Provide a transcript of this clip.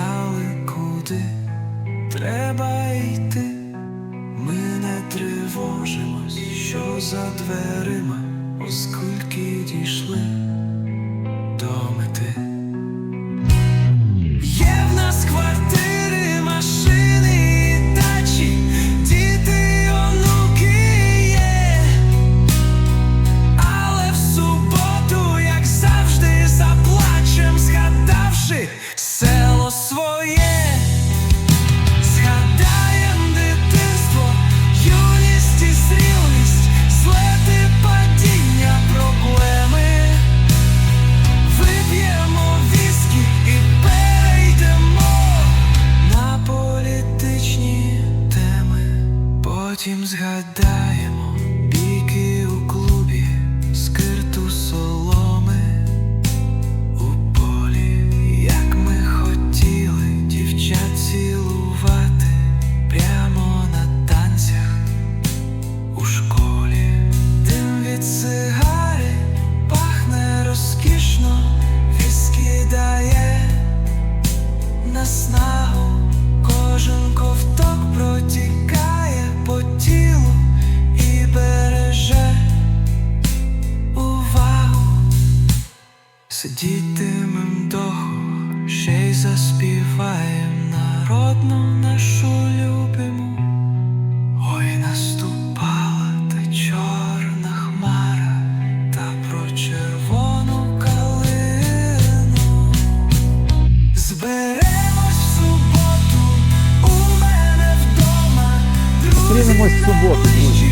знали, куди треба йти. Ми не тривожимось, що за дверима, оскільки дійшли до мети. кожен ковток протікає по тілу і береже увагу, сидітимем довго, ще й заспіваєм народну нашу. Menina, mas subou aqui.